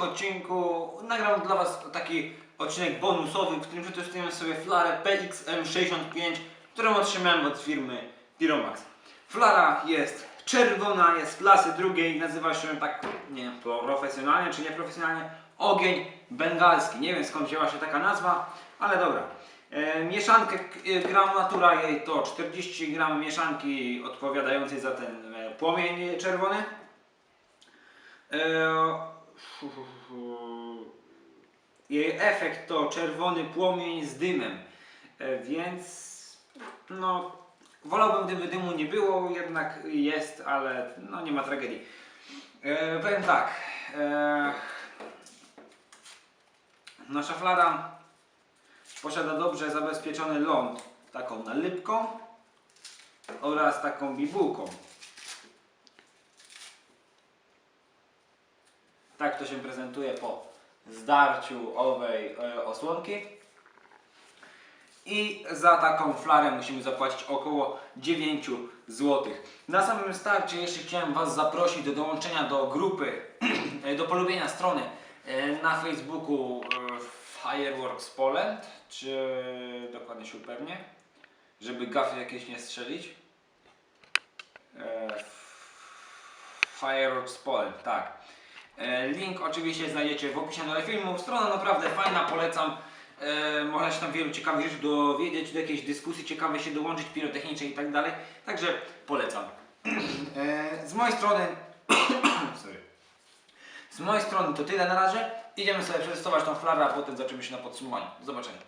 odcinku nagram dla Was taki odcinek bonusowy, w którym przetestujemy sobie flarę PXM65, którą otrzymałem od firmy Pyromax. Flara jest czerwona, jest klasy drugiej, nazywa się tak, nie wiem, profesjonalnie czy nieprofesjonalnie, ogień bengalski. Nie wiem skąd wzięła się taka nazwa, ale dobra. E, mieszankę e, gramatura jej to 40 gram mieszanki odpowiadającej za ten e, płomień czerwony. E. Jej efekt to czerwony płomień z dymem. E, więc no wolałbym gdyby dymu nie było, jednak jest, ale no nie ma tragedii. E, powiem tak. E, nasza flara posiada dobrze zabezpieczony ląd taką nalypką oraz taką bibułką. Tak to się prezentuje po zdarciu owej e, osłonki. I za taką flarę musimy zapłacić około 9 zł. Na samym starcie jeszcze chciałem Was zaprosić do dołączenia do grupy, e, do polubienia strony e, na Facebooku Fireworks Poland, czy dokładnie się upewnię, żeby gafy jakieś nie strzelić. Fireworks Poland, tak. E, Link oczywiście znajdziecie w opisie do filmu. Strona naprawdę fajna, polecam. E, można się tam wielu ciekawych rzeczy dowiedzieć, do jakiejś dyskusji ciekawej się dołączyć, pirotechniczej i tak dalej. Także polecam. E, z mojej strony. Sorry. Z mojej strony to tyle na razie. Idziemy sobie przetestować tą flarę, a potem zaczniemy się na podsumowaniu. Do zobaczenia.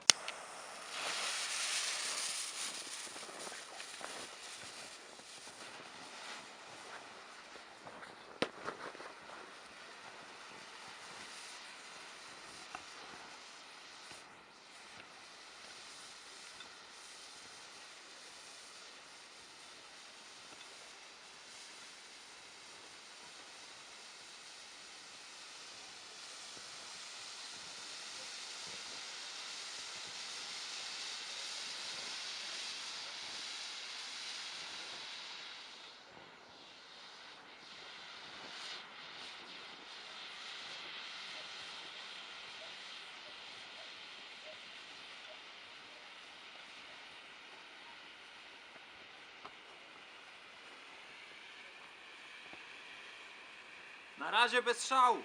Na razie bez szału.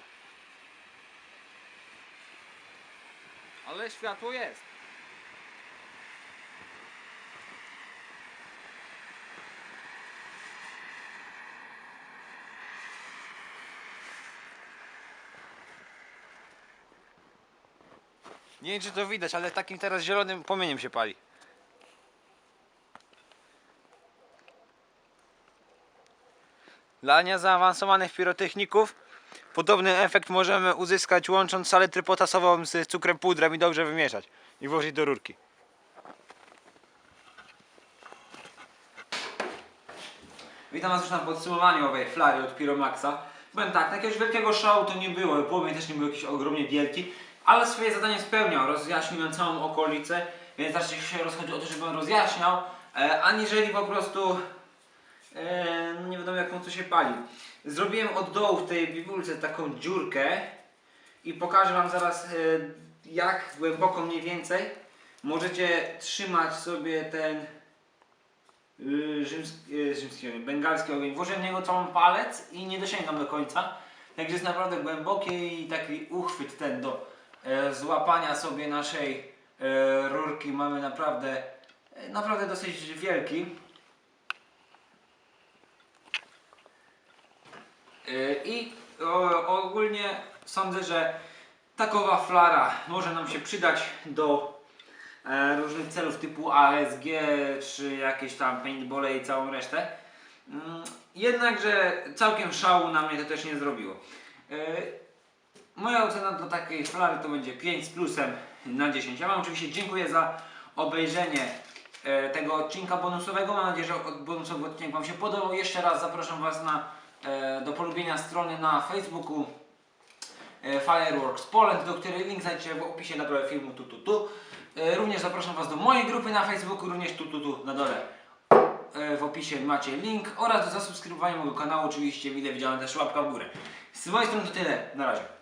Ale światło jest. Nie wiem czy to widać, ale takim teraz zielonym płomieniem się pali. Dla niezaawansowanych pirotechników podobny efekt możemy uzyskać łącząc saletrę potasową z cukrem pudrem i dobrze wymieszać i włożyć do rurki. Witam Was już na podsumowaniu owej flary od Pyromaxa. Powiem tak, jakiegoś wielkiego szału to nie było, płomień też nie był jakiś ogromnie wielki, ale swoje zadanie spełniał, rozjaśnił całą okolicę, więc raczej się rozchodzi o to, żeby on rozjaśniał, e, aniżeli po prostu no nie wiadomo jak co się pali. Zrobiłem od dołu w tej biwulce taką dziurkę i pokażę Wam zaraz e, jak głęboko mniej więcej możecie trzymać sobie ten y, rzymski, rzymski bengalski ogień. Włożyłem w niego całą palec i nie dosięgam do końca. Także jest naprawdę głębokie i taki uchwyt ten do złapania sobie naszej rurki mamy naprawdę, naprawdę dosyć wielki. I o, ogólnie sądzę, że takowa flara może nam się przydać do e, różnych celów typu ASG czy jakieś tam paintbole i całą resztę. Mm, Jednakże całkiem szału na mnie to też nie zrobiło. E, Moja ocena do takiej flary to będzie 5 z plusem na 10. Ja Wam oczywiście dziękuję za obejrzenie e, tego odcinka bonusowego. Mam nadzieję, że bonusowy odcinek Wam się podobał. Jeszcze raz zapraszam Was na, e, do polubienia strony na Facebooku e, Fireworks Poland, do której link znajdziecie w opisie na dole filmu tu tu tu. E, Również zapraszam Was do mojej grupy na Facebooku, również tu tu tu na dole. E, W opisie macie link oraz do zasubskrybowania mojego kanału, oczywiście mile widziałem też łapka w górę. Z mojej strony to tyle, na razie.